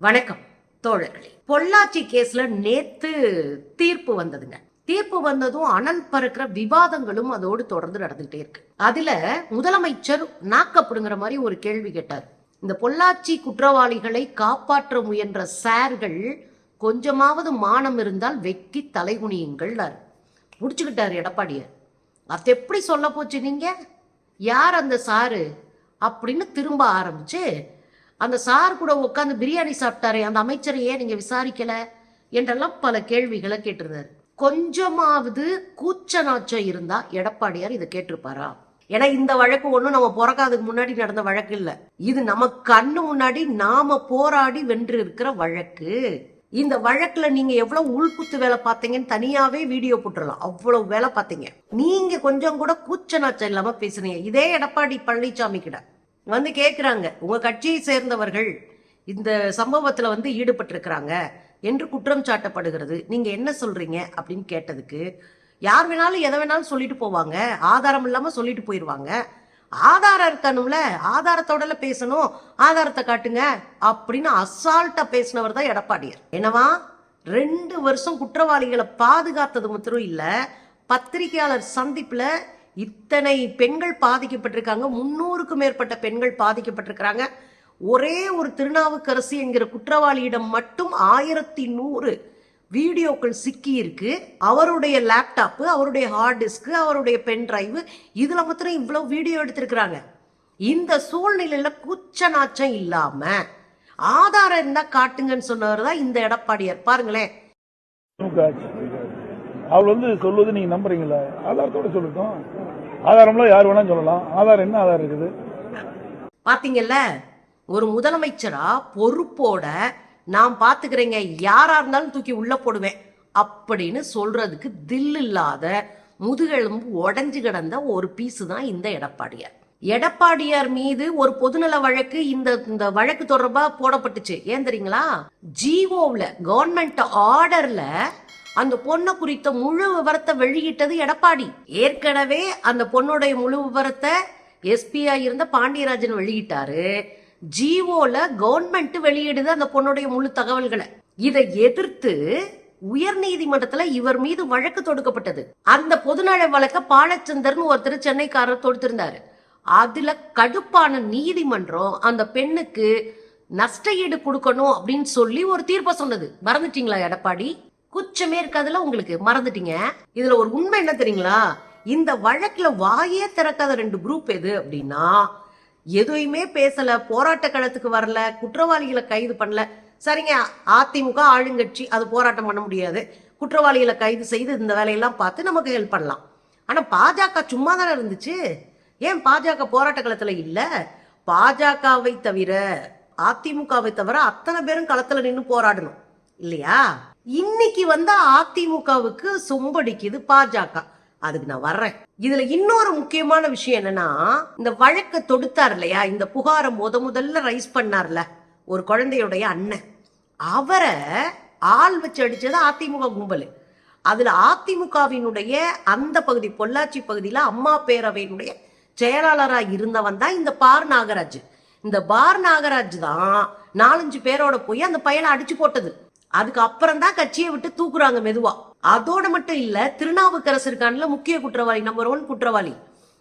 வணக்கம் தோழர்களே. பொள்ளாச்சி கேஸ்ல நேத்து தீர்ப்பு வந்ததுங்க. தீர்ப்பு வந்ததும் அனல் பறக்கிற விவாதங்களும் அதோடு தொடர்ந்து நடந்துகிட்டே இருக்கு. அதுல முதலமைச்சர் நாக்கப்படுங்கிற மாதிரி ஒரு கேள்வி கேட்டார். இந்த பொள்ளாச்சி குற்றவாளிகளை காப்பாற்ற முயன்ற சார்கள் கொஞ்சமாவது மானம் இருந்தால் வெக்கி தலைகுனியுங்கள் முடிச்சுக்கிட்டாரு எடப்பாடியார். அது எப்படி சொல்ல போச்சு நீங்க? யார் அந்த சாரு? அப்படின்னு திரும்ப ஆரம்பிச்சு அந்த சார் கூட உட்காந்து பிரியாணி சாப்பிட்டாரே அந்த அமைச்சரை ஏன் நீங்கள் விசாரிக்கல? என்றெல்லாம் பல கேள்விகளை கேட்டிருந்தாரு. கொஞ்சமாவது கூச்ச நாச்சம் இருந்தா எடப்பாடியார் இதை கேட்டிருப்பாரா? ஏன்னா இந்த வழக்கு ஒன்றும் நம்ம பிறக்காதுக்கு முன்னாடி நடந்த வழக்கு இல்லை. இது நம்ம கண்ணு முன்னாடி நாம போராடி வென்று இருக்கிற வழக்கு. இந்த வழக்குல நீங்க எவ்வளவு உள்குத்து வேலை பார்த்தீங்கன்னு தனியாவே வீடியோ போட்டுடலாம் அவ்வளவு வேலை பார்த்தீங்க. நீங்க கொஞ்சம் கூட கூச்ச நாச்சம் இல்லாம பேசுனீங்க. இதே எடப்பாடி பழனிசாமி கிட்ட. வந்து கேட்குறாங்க உங்கள் கட்சியை சேர்ந்தவர்கள் இந்த சம்பவத்தில் வந்து ஈடுபட்டிருக்கிறாங்க. என்று குற்றம் சாட்டப்படுகிறது. நீங்கள் என்ன சொல்கிறீங்க அப்படின்னு கேட்டதுக்கு யார் வேணாலும் எதை வேணாலும் சொல்லிட்டு போவாங்க. ஆதாரம் இல்லாமல் சொல்லிட்டு போயிடுவாங்க ஆதாரம் இருக்கணும்ல. ஆதாரத்தோடல பேசணும். ஆதாரத்தை காட்டுங்க அப்படின்னு அசால்ட்டா பேசினவர் தான் எடப்பாடியார். என்னவா? ரெண்டு வருஷம் குற்றவாளிகளை பாதுகாத்தது மாத்திரம் இல்லை பத்திரிகையாளர் சந்திப்பில் இத்தனை பெண்கள் பாதிக்கப்பட்டிருக்காங்க. முன்னூறுக்கும் மேற்பட்ட பெண்கள் பாதிக்கப்பட்டிருக்கிறாங்க. ஒரே ஒரு திருநாவுக்கரசு என்கிற குற்றவாளியிடம் மட்டும் ஆயிரத்தி நூறு வீடியோக்கள் சிக்கி இருக்கு அவருடைய லேப்டாப்பு அவருடைய ஹார்ட் டிஸ்க் அவருடைய பென் டிரைவ் இதுல மாத்திரம் இவ்வளவு வீடியோ எடுத்திருக்கிறாங்க. இந்த சூழ்நிலையில கூச்ச நாச்சம் இல்லாம ஆதாரம் இருந்தா காட்டுங்கன்னு சொன்னவர் தான் இந்த எடப்பாடியார். பாருங்களேன். அவள் வந்து சொல்வது நீங்க நம்புறீங்களா? ஆதாரத்தோட சொல்லட்டும். ஆதாரம்லாம் யார் வேணாலும் சொல்லலாம். ஆதாரம் என்ன ஆதாரம் இருக்குது? பாத்தீங்கல்ல ஒரு முதலமைச்சரா பொறுப்போட நான் பாத்துக்கிறேங்க. யாரா இருந்தாலும் தூக்கி உள்ள போடுவேன். அப்படின்னு சொல்றதுக்கு தில் இல்லாத முதுகெலும்பு உடஞ்சு கிடந்த ஒரு பீஸு தான் இந்த எடப்பாடியார். எடப்பாடியார் மீது ஒரு பொதுநல வழக்கு இந்த இந்த வழக்கு தொடர்பா போடப்பட்டுச்சு. ஏன் தெரியுங்களா? ஜிஓவில் கவர்மெண்ட் ஆர்டர்ல அந்த பொண்ணை குறித்த முழு விவரத்தை வெளியிட்டது எடப்பாடி. ஏற்கனவே அந்த பொண்ணுடைய முழு விவரத்தை எஸ்பியா இருந்த பாண்டியராஜன் வெளியிட்டாரு. ஜிஓல கவர்மெண்ட் வெளியிடுது அந்த பொண்ணுடைய முழு தகவல்களை. இதை எதிர்த்து உயர் நீதிமன்றத்துல இவர் மீது வழக்கு தொடுக்கப்பட்டது. அந்த பொதுநல வழக்க பாலச்சந்தர்னு ஒருத்தர் சென்னைக்காரர் தொடுத்திருந்தாரு. அதுல கடுப்பான நீதிமன்றம் அந்த பெண்ணுக்கு நஷ்ட ஈடு கொடுக்கணும் அப்படின்னு சொல்லி ஒரு தீர்ப்பை சொன்னது. மறந்துட்டீங்களா எடப்பாடி? குச்சமே இருக்காதுல உங்களுக்கு. மறந்துட்டீங்க? இதுல ஒரு உண்மை என்ன தெரியுங்களா? இந்த வழக்குல வாயே திறக்காத ரெண்டு குரூப் எது அப்படின்னா எதுவுமே பேசல போராட்ட களத்துக்கு வரல குற்றவாளிகளை கைது பண்ணல. சரிங்க அதிமுக ஆளுங்கட்சி அது போராட்டம் பண்ண முடியாது. குற்றவாளிகளை கைது செய்து இந்த வேலையெல்லாம் பார்த்து நமக்கு ஹெல்ப் பண்ணலாம். ஆனா பாஜக சும்மா தானே இருந்துச்சு? ஏன் பாஜக போராட்ட களத்துல இல்ல? பாஜகவை தவிர அதிமுகவை தவிர அத்தனை பேரும் களத்துல நின்று போராடணும். இல்லையா? இன்னைக்கு வந்து அதிமுகவுக்கு சொம்படிக்குது பாஜக. அதுக்கு நான் வர்றேன். இதுல இன்னொரு முக்கியமான விஷயம் என்னன்னா இந்த வழக்க தொடுத்தார் இல்லையா? இந்த புகாரை முத முதல்ல ரைஸ் பண்ணார்ல ஒரு குழந்தையுடைய அண்ணன். அவரை ஆள் வச்சு அடிச்சது அதிமுக கும்பல். அதுல அதிமுகவினுடைய அந்த பகுதி பொள்ளாச்சி பகுதியில அம்மா பேரவையினுடைய செயலாளரா இருந்தவன் தான் இந்த பார் நாகராஜ். இந்த பார் நாகராஜ் தான் நாலஞ்சு பேரோட போய் அந்த பையனை அடிச்சு போட்டது. அதுக்கப்புறம் தான் கட்சியை விட்டு தூக்குறாங்க மெதுவா. அதோட மட்டும் இல்ல திருநாவுக்கரசு இருக்கான்ல முக்கிய குற்றவாளி நம்பர் ஒன் குற்றவாளி.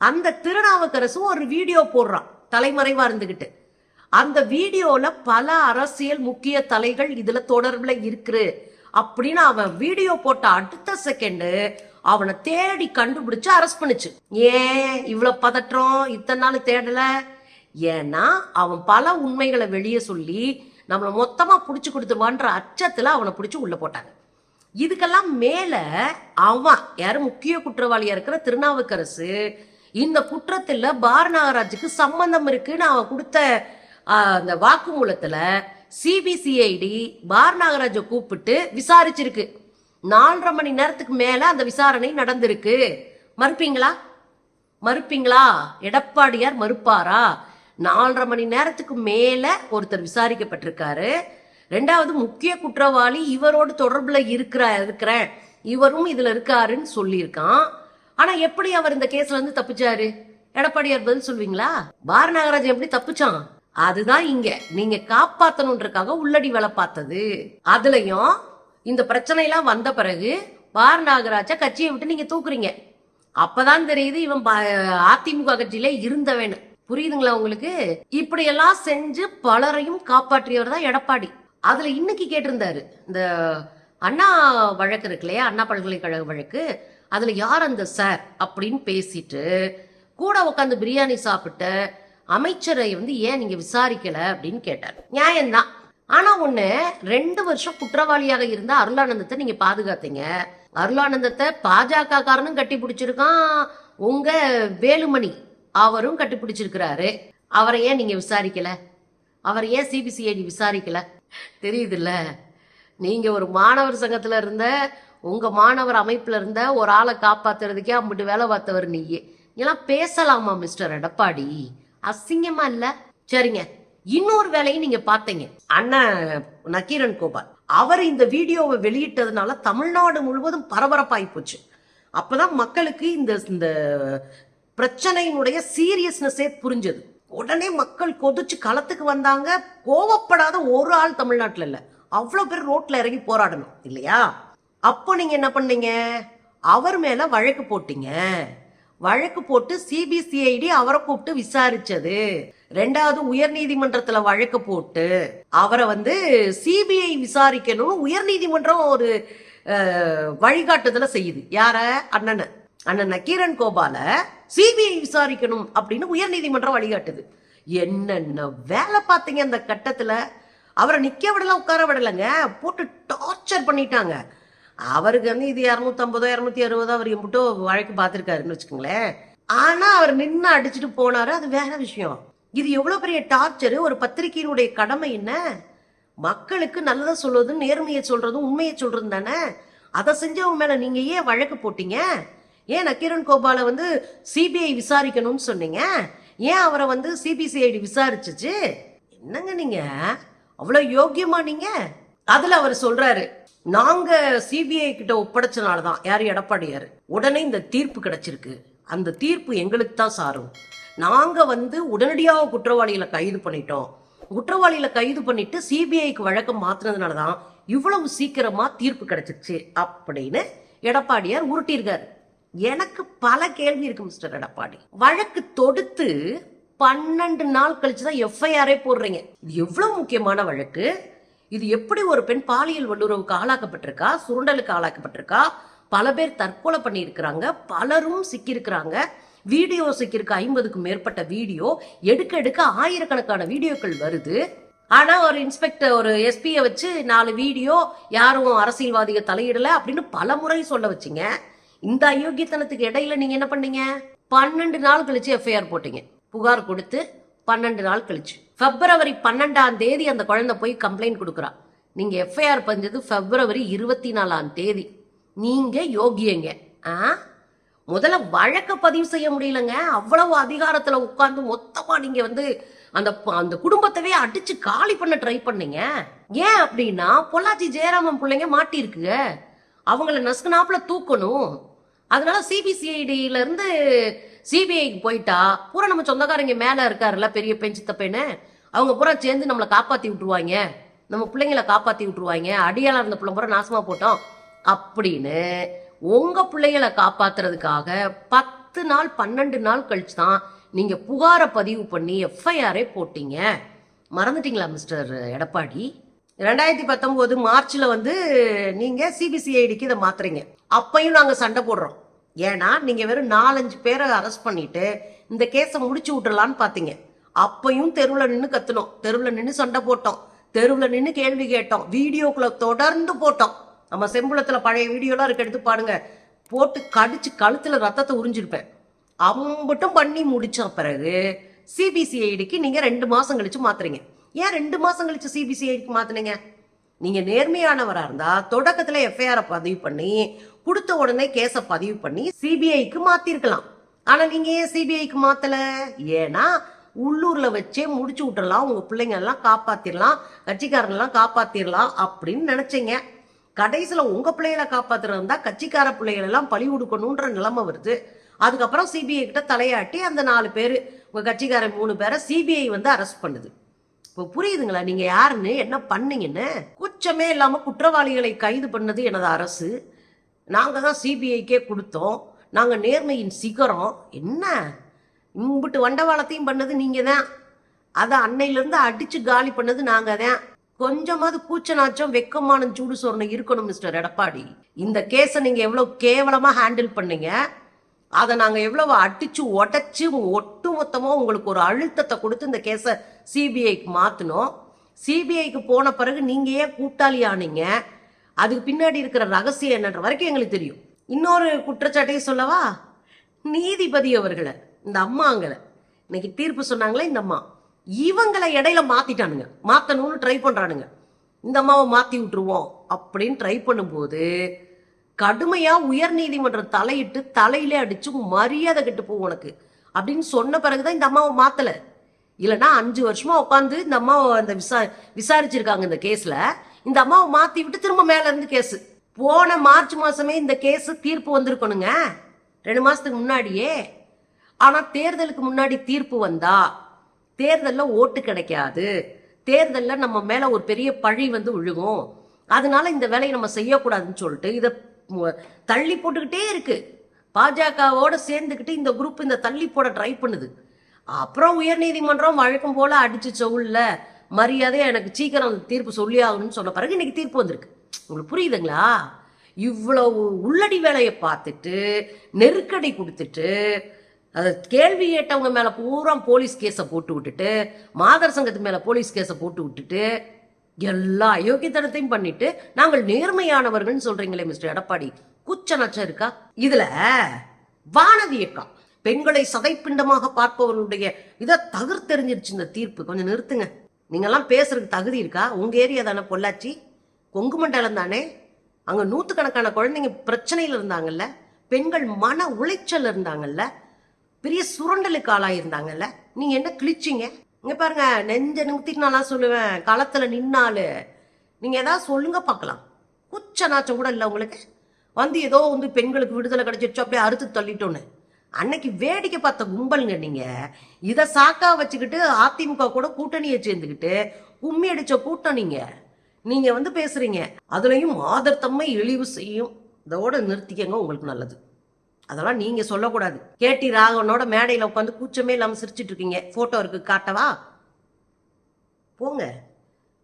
அந்த திருநாவுக்கரசும் ஒரு வீடியோ போடுறான் தலைமறைவா இருந்துகிட்டு. அந்த வீடியோல பல அரசியல் முக்கிய தலைகள் இதுல தொடர்புல இருக்கு அப்படின்னு அவன் வீடியோ போட்ட அடுத்த செகண்டு அவனை தேடி கண்டுபிடிச்சு அரெஸ்ட் பண்ணுச்சு. ஏன் இவ்வளவு பதற்றம் இத்தனை நாள் தேடல? ஏன்னா அவன் பல உண்மைகளை வெளியே சொல்லி நம்மளை மொத்தமாக பிடிச்சி கொடுத்துருவான்ற அச்சத்தில் அவனை பிடிச்சி உள்ளே போட்டாங்க. இதுக்கெல்லாம் மேலே அவன் யார் முக்கிய குற்றவாளியாக இருக்கிற திருநாவுக்கரசு இந்த குற்றத்தில் பார் நாகராஜுக்கு சம்பந்தம் இருக்குன்னு அவன் கொடுத்த அந்த வாக்குமூலத்தில் சிபிசிஐடி பார் நாகராஜை கூப்பிட்டு விசாரிச்சிருக்கு. நாலரை மணி நேரத்துக்கு மேலே அந்த விசாரணை நடந்திருக்கு. மறுப்பீங்களா? மறுப்பீங்களா? எடப்பாடியார் மறுப்பாரா? நாலரை மணி நேரத்துக்கு மேல ஒருத்தர் விசாரிக்கப்பட்டிருக்காரு. ரெண்டாவது முக்கிய குற்றவாளி இவரோடு தொடர்புல இருக்கிற இருக்கிறேன் இவரும் இதுல இருக்காருன்னு சொல்லியிருக்கான். ஆனா எப்படி அவர் இந்த கேஸ்ல இருந்து தப்பிச்சாரு? எடப்பாடியார் பதில் சொல்வீங்களா? பார் நாகராஜன் எப்படி தப்பிச்சான்? அதுதான் இங்க. நீங்க காப்பாத்தணுன்றக்காக உள்ளடி வேலை பார்த்தது. அதுலயும் இந்த பிரச்சனை எல்லாம் வந்த பிறகு பார் நாகராஜா கட்சியை விட்டு நீங்க தூக்குறீங்க. அப்பதான் தெரியுது இவன் ப- அதிமுக கட்சியில இருந்தவன். புரியுதுங்களா உங்களுக்கு? இப்படி எல்லாம் செஞ்சு பலரையும் காப்பாற்றியவர் தான் எடப்பாடி. அதுல இன்னைக்கு கேட்டிருந்தாரு இந்த அண்ணா வழக்கு இருக்கு இல்லையா அண்ணா பல்கலைக்கழக வழக்கு அதுல யார் அந்த சார் அப்படின்னு பேசிட்டு கூட உட்காந்து பிரியாணி சாப்பிட்டு அமைச்சரை வந்து ஏன் நீங்க விசாரிக்கல அப்படின்னு கேட்டார். நியாயம்தான். ஆனா ஒண்ணு ரெண்டு வருஷம் குற்றவாளியாக இருந்த அருளானந்தத்தை நீங்க பாதுகாத்தீங்க. அருளானந்தத்தை பாஜக காரனும் கட்டி பிடிச்சிருக்கான் உங்க வேலுமணி. அவரும் கட்டுப்பிடிச்சிருக்கிறாரு. அவரை ஏன் நீங்க விசாரிக்கல? அவரை ஏன் சிபிசிஐடி விசாரிக்கல? தெரியுதுல்ல. நீங்க ஒரு மாணவர் சங்கத்துல இருந்த உங்க மாணவர் அமைப்புல இருந்த ஒரு ஆளை காப்பாத்துறதுக்கே அம்பிட்டு வேலை பார்த்தவர் நீயே. இதெல்லாம் பேசலாமா மிஸ்டர் எடப்பாடி? அசிங்கமா இல்ல? சரிங்க. இன்னொரு வேலையும் நீங்க பார்த்தீங்க. அண்ணன் நக்கீரன் கோபால். அவர் இந்த வீடியோவை வெளியிட்டதுனால தமிழ்நாடு முழுவதும் பரபரப்பாகி போச்சு. அப்பதான் மக்களுக்கு இந்த இந்த பிரச்சனையினுடைய சீரியஸ்னஸே புரிஞ்சது. உடனே மக்கள் கொதிச்சு களத்துக்கு வந்தாங்க. கோவப்படாத ஒரு ஆள் தமிழ்நாட்டில் இல்லை. அவ்வளோ பேர் ரோட்டில் இறங்கி போராடணும். இல்லையா? அப்போ நீங்கள் என்ன பண்ணீங்க? அவர் மேலே வழக்கு போட்டீங்க. வழக்கு போட்டு சிபிசிஐடி அவரை கூப்பிட்டு விசாரிச்சது. ரெண்டாவது உயர்நீதிமன்றத்துல வழக்கு போட்டு அவரை வந்து சிபிஐ விசாரிக்கணும் உயர்நீதிமன்றம் ஒரு வழிகாட்டுதலை வழிகாட்டுதல செய்யுது. யார? அண்ணனை. அண்ணன் நக்கீரன் கோபால சிபிஐ விசாரிக்கணும் அப்படின்னு உயர்நீதிமன்றம் வழிகாட்டுது. என்னென்ன வேலை பார்த்தீங்க அந்த கட்டத்தில்? அவரை நிற்க விடல உட்கார விடலைங்க. போட்டு டார்ச்சர் பண்ணிட்டாங்க. அவருக்கு வந்து இது இரநூத்தம்பதோ இரநூத்தி அறுபதோ அவர் எம்பிட்டோ வழக்கு பார்த்துருக்காருன்னு வச்சுக்கோங்களேன். ஆனால் அவர் நின்று அடிச்சுட்டு போனாரு. அது வேற விஷயம். இது எவ்வளோ பெரிய டார்ச்சரு ஒரு பத்திரிகையினுடைய கடமை என்ன? மக்களுக்கு நல்லதை சொல்றதும் நேர்மையை சொல்றதும் உண்மையை சொல்றதும் தானே? அதை செஞ்சவங்க மேலே நீங்கள் ஏன் வழக்கு போட்டீங்க? ஏன் நக்கீரன் கோபாலை வந்து சிபிஐ விசாரிக்கணும்னு சொன்னீங்க? ஏன் அவரை வந்து சிபிசிஐடி விசாரிச்சுச்சு? என்னங்க நீங்க? அவ்வளோ யோக்கியமா நீங்க? அதில் அவர் சொல்றாரு நாங்க சிபிஐ கிட்ட ஒப்படைச்சனால தான் யார் எடப்பாடியார் உடனே இந்த தீர்ப்பு கிடைச்சிருக்கு. அந்த தீர்ப்பு எங்களுக்கு தான் சாரும். நாங்க வந்து உடனடியாக குற்றவாளிகளை கைது பண்ணிட்டோம். குற்றவாளிகளை கைது பண்ணிட்டு சிபிஐக்கு வழக்கம் மாத்தினதுனால தான் இவ்வளவு சீக்கிரமா தீர்ப்பு கிடைச்சிருச்சு அப்படின்னு எடப்பாடியார் உருட்டியிருக்காரு. எனக்கு பல கேள்வி இருக்கு மிஸ்டர் எடப்பாடி. வழக்கு தொடுத்து பன்னெண்டு நாள் கழிச்சு தான் எஃப்ஐஆரே போடுறீங்க. இது எவ்வளவு முக்கியமான வழக்கு? இது எப்படி ஒரு பெண் பாலியல் வல்லுறவுக்கு ஆளாக்கப்பட்டிருக்கா? சுருண்டலுக்கு ஆளாக்கப்பட்டிருக்கா? பல பேர் தற்கொலை பண்ணியிருக்கிறாங்க. பலரும் சிக்கியிருக்கிறாங்க. வீடியோ சிக்கியிருக்கு ஐம்பதுக்கும் மேற்பட்ட வீடியோ. எடுக்க எடுக்க ஆயிரக்கணக்கான வீடியோக்கள் வருது. ஆனால் ஒரு இன்ஸ்பெக்டர் ஒரு எஸ்பியை வச்சு நாலு வீடியோ யாரும் அரசியல்வாதிகள் தலையிடலை அப்படின்னு பல முறை சொல்ல வச்சீங்க. இந்த அயோக்கியத்தனத்துக்கு இடையில நீங்க என்ன பண்ணீங்க? பன்னெண்டு நாள் கழிச்சு எஃப்ஐஆர் போட்டீங்க. புகார் கொடுத்து பன்னெண்டு நாள் கழிச்சு. பிப்ரவரி பன்னெண்டாம் தேதி அந்த குழந்தை போய் கம்ப்ளைண்ட் கொடுக்குறா. நீங்க எஃப்ஐஆர் பஞ்சது பிப்ரவரி இருபத்தி நாலாம் தேதி. நீங்க யோகியங்க. ஆ? முதல்ல வழக்க பதிவு செய்ய முடியலங்க. அவ்வளவு அதிகாரத்துல உட்கார்ந்து மொத்தமா நீங்க வந்து அந்த அந்த குடும்பத்தவே அடிச்சு காலி பண்ண ட்ரை பண்ணீங்க. ஏன் அப்படின்னா பொள்ளாச்சி ஜெயராமன் பிள்ளைங்க மாட்டிருக்குங்க அவங்கள நசுக்குனாப்புல தூக்கணும். அதனால சிபிசிஐடியிலேருந்து சிபிஐக்கு போயிட்டா பூரா நம்ம சொந்தக்காரங்க மேலே இருக்காருல்ல பெரிய பெண் சித்தப்பேன்னு அவங்க பூரா சேர்ந்து நம்மளை காப்பாற்றி விட்டுருவாங்க. நம்ம பிள்ளைங்களை காப்பாற்றி விட்டுருவாங்க. அடியாளா இருந்த பிள்ளை பூரா நாசமாக போட்டோம். அப்படின்னு உங்கள் பிள்ளைங்களை காப்பாத்துறதுக்காக பத்து நாள் பன்னெண்டு நாள் கழிச்சு தான் நீங்கள் புகாரை பதிவு பண்ணி எஃப்ஐஆரே போட்டீங்க. மறந்துட்டீங்களா மிஸ்டர் எடப்பாடி? ரெண்டாயிரத்தி பத்தொம்போது மார்ச்சில் வந்து நீங்கள் சிபிசிஐடிக்கு இதை மாத்துறீங்க. அப்பையும் நாங்கள் சண்டை போடுறோம். ஏன்னா நீங்கள் வெறும் நாலஞ்சு பேரை அரெஸ்ட் பண்ணிட்டு இந்த கேஸை முடிச்சு விட்றலான்னு பார்த்தீங்க அப்பையும் தெருவில் நின்று கத்துனோம். தெருவில் நின்று சண்டை போட்டோம். தெருவில் நின்று கேள்வி கேட்டோம். வீடியோக்குள்ள தொடர்ந்து போட்டோம். நம்ம செம்புளத்தில் பழைய வீடியோலாம் இருக்க எடுத்து பாருங்க. போட்டு கடிச்சு கழுத்தில் ரத்தத்தை உறிஞ்சிருப்பேன். அம்பட்டும் பண்ணி முடித்த பிறகு சிபிசிஐடிக்கு நீங்கள் ரெண்டு மாதம் கழிச்சு மாத்துறீங்க. ஏன் ரெண்டு மாதம் கழிச்சு சிபிசிஐடிக்கு மாத்துனீங்க? நீங்கள் நேர்மையானவராக இருந்தால் தொடக்கத்தில் எஃப்ஐஆரை பதிவு பண்ணி கொடுத்த உடனே கேஸை பதிவு பண்ணி சிபிஐக்கு மாத்திருக்கலாம். ஆனா நீங்க ஏன் சிபிஐக்கு மாத்தல? ஏன்னா உள்ளூர்ல வச்சே முடிச்சு விட்டுறலாம். உங்க பிள்ளைங்க எல்லாம் காப்பாத்திரலாம். கட்சிக்காரங்க எல்லாம் காப்பாத்திரலாம் அப்படின்னு நினைச்சீங்க. கடைசியில உங்க பிள்ளைகளை காப்பாத்துறதா கட்சிக்கார பிள்ளைகள் எல்லாம் பழி கொடுக்கணுன்ற நிலைமை வருது. அதுக்கப்புறம் சிபிஐ கிட்ட தலையாட்டி அந்த நாலு பேர் உங்க கட்சிக்கார மூணு பேரை சிபிஐ வந்து அரெஸ்ட் பண்ணுது. இப்போ புரியுதுங்களா? நீங்க யாருன்னு? என்ன பண்ணீங்கன்னு? குச்சமே இல்லாம குற்றவாளிகளை கைது பண்ணது எனது அரசு. நாங்கள் தான் சிபிஐக்கே கொடுத்தோம். நாங்கள் நேர்மையின் சிகரம். என்ன? இம்பிட்டு வண்டவாளத்தையும் பண்ணது நீங்கள் தான். அதை அன்னையிலேருந்து அடித்து காலி பண்ணது நாங்கள் தான். கொஞ்சமாவது கூச்சநாச்சம் வெக்கமான சூடு சொரணை இருக்கணும் மிஸ்டர் எடப்பாடி. இந்த கேஸை நீங்கள் எவ்வளோ கேவலமாக ஹேண்டில் பண்ணீங்க? அதை நாங்கள் எவ்வளவு அடித்து உடச்சி ஒட்டு மொத்தமாக உங்களுக்கு ஒரு அழுத்தத்தை கொடுத்து இந்த கேஸை சிபிஐக்கு மாற்றினோம் சிபிஐக்கு போன பிறகு நீங்கள் ஏன் கூட்டாளி ஆனீங்க? அதுக்கு பின்னாடி இருக்கிற ரகசியம் என்னன்ற வரைக்கும் எங்களுக்கு தெரியும். இன்னொரு குற்றச்சாட்டையும் சொல்லவா? நீதிபதி அவர்களை இந்த அம்மாங்களை இன்னைக்கு தீர்ப்பு சொன்னாங்களே இந்த அம்மா. இவங்களை இடையில மாத்திட்டானுங்க. மாத்தணும்னு ட்ரை பண்றானுங்க. இந்த அம்மாவை மாத்தி விட்டுருவோம் அப்படின்னு ட்ரை பண்ணும்போது கடுமையா உயர் நீதிமன்றம் தலையிட்டு தலையிலே அடிச்சு மரியாதை கெட்டு போகும் உனக்கு அப்படின்னு சொன்ன பிறகுதான் இந்த அம்மாவை மாத்தல. இல்லைன்னா அஞ்சு வருஷமா உட்காந்து இந்த அம்மாவை அந்த விசா விசாரிச்சிருக்காங்க இந்த கேஸ்ல இந்த அம்மாவை மாத்தி விட்டு திரும்ப மேல இருந்து கேஸ் போன மார்ச் மாசமே இந்த கேஸ் தீர்ப்பு வந்திருக்கணுங்க. ரெண்டு மாசத்துக்கு முன்னாடியே. ஆனா தேர்தலுக்கு முன்னாடி தீர்ப்பு வந்தா தேர்தலில் ஓட்டு கிடைக்காது. தேர்தலில் நம்ம மேல ஒரு பெரிய பழி வந்து விழுகும். அதனால இந்த வேலையை நம்ம செய்யக்கூடாதுன்னு சொல்லிட்டு இதை தள்ளி போட்டுக்கிட்டே இருக்கு. பாஜகவோட சேர்ந்துக்கிட்டு இந்த குரூப் இந்த தள்ளி போட ட்ரை பண்ணுது. அப்புறம் உயர்நீதிமன்றம் வழக்கம் போல அடிச்சு சொவுல்ல. மரியாதையாக எனக்கு சீக்கிரம் அந்த தீர்ப்பு சொல்லி ஆகணும்னு சொன்ன பிறகு இன்னைக்கு தீர்ப்பு வந்திருக்கு. உங்களுக்கு புரியுதுங்களா? இவ்வளவு உள்ளடி வேலையை பார்த்துட்டு நெருக்கடி கொடுத்துட்டு அதை கேள்வி கேட்டவங்க மேலே பூரா போலீஸ் கேஸை போட்டு விட்டுட்டு மாதர் சங்கத்து மேலே போலீஸ் கேஸை போட்டு விட்டுட்டு எல்லா அயோக்கியத்தனத்தையும் பண்ணிட்டு நாங்கள் நேர்மையானவர்கள்னு சொல்றீங்களே மிஸ்டர் எடப்பாடி குச்ச நச்சம் இருக்கா? இதுல வானதி அக்கா பெண்களை சதைப்பிண்டமாக பார்ப்பவர்களுடைய இதை தகர்த்தெறிஞ்சிருச்சு இந்த தீர்ப்பு. கொஞ்சம் நிறுத்துங்க. நீங்கள்லாம் பேசுறதுக்கு தகுதி இருக்கா? உங்க ஏரியா தானே பொள்ளாச்சி. கொங்கு மண்டலம் தானே. அங்க நூத்துக்கணக்கான குழந்தைங்க பிரச்சனையில இருந்தாங்கல்ல. பெண்கள் மன உளைச்சல் இருந்தாங்கல்ல. பெரிய சுரண்டலுக்கு ஆளாயிருந்தாங்கல்ல நீங்க என்ன கிழிச்சிங்க? இங்க பாருங்க நெஞ்ச நிமித்திட்டு நான்லாம் சொல்லுவேன் களத்துல நின்னாலு நீங்க ஏதாவது சொல்லுங்க பார்க்கலாம் குச்ச நாச்சம் கூட இல்லை உங்களுக்கு. வந்து ஏதோ வந்து பெண்களுக்கு விடுதலை கிடைச்சிருச்சோ அப்படியே அறுத்து தள்ளிட்டோன்னு. அன்னைக்கு வேடிக்கை பார்த்த கும்பலுங்க நீங்க. இதை சாக்கா வச்சுக்கிட்டு அதிமுக கூட கூட்டணியை சேர்ந்துக்கிட்டு கும்மி அடிச்ச கூட்டம் நீங்க. நீங்க வந்து பேசுறீங்க. அதுலயும் ஆதர்த்தம்மை இழிவு செய்யும். இதோட நிறுத்திக்கங்க உங்களுக்கு நல்லது. அதெல்லாம் நீங்க சொல்லக்கூடாது. கேட்டி ராகவனோட மேடையில உட்காந்து கூச்சமே இல்லாம சிரிச்சிட்டு இருக்கீங்க. போட்டோ இருக்கு காட்டவா? போங்க.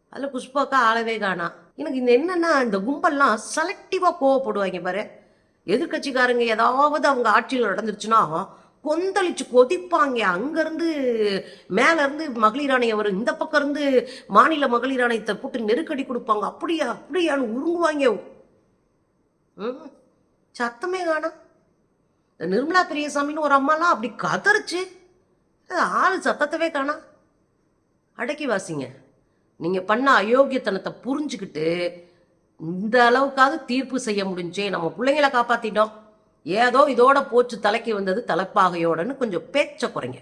அதில் புஷ்பாக்கா ஆளவே காணா எனக்கு இந்த என்னன்னா இந்த கும்பல்லாம் செலக்டிவா கோவப்படுவாங்க பாரு. எதிர்கட்சிக்காரங்க ஏதாவது அவங்க ஆட்சியில் நடந்துருச்சுன்னா கொந்தளிச்சு கொதிப்பாங்க. அங்கேருந்து மேலேருந்து மகளிர் ஆணையம் வரும் இந்த பக்கம் இருந்து மாநில மகளிர் ஆணையத்தை போட்டு நெருக்கடி கொடுப்பாங்க. அப்படியா அப்படியான்னு உருங்குவாங்க. ம் சத்தமே காணா. இந்த நிர்மலா பெரியசாமின்னு ஒரு அம்மாலாம் அப்படி கதறிச்சு ஆள் சத்தத்தவே காணா. அடக்கி வாசிங்க. நீங்கள் பண்ண அயோக்கியத்தனத்தை புரிஞ்சுக்கிட்டு இந்த அளவுக்காவது தீர்ப்பு செய்ய முடிஞ்சே நம்ம பிள்ளைங்களை காப்பாத்திட்டோம். ஏதோ இதோட போச்சு தலைக்கு வந்தது தலைப்பாகையோடன்னு கொஞ்சம் பேச்ச குறைங்க.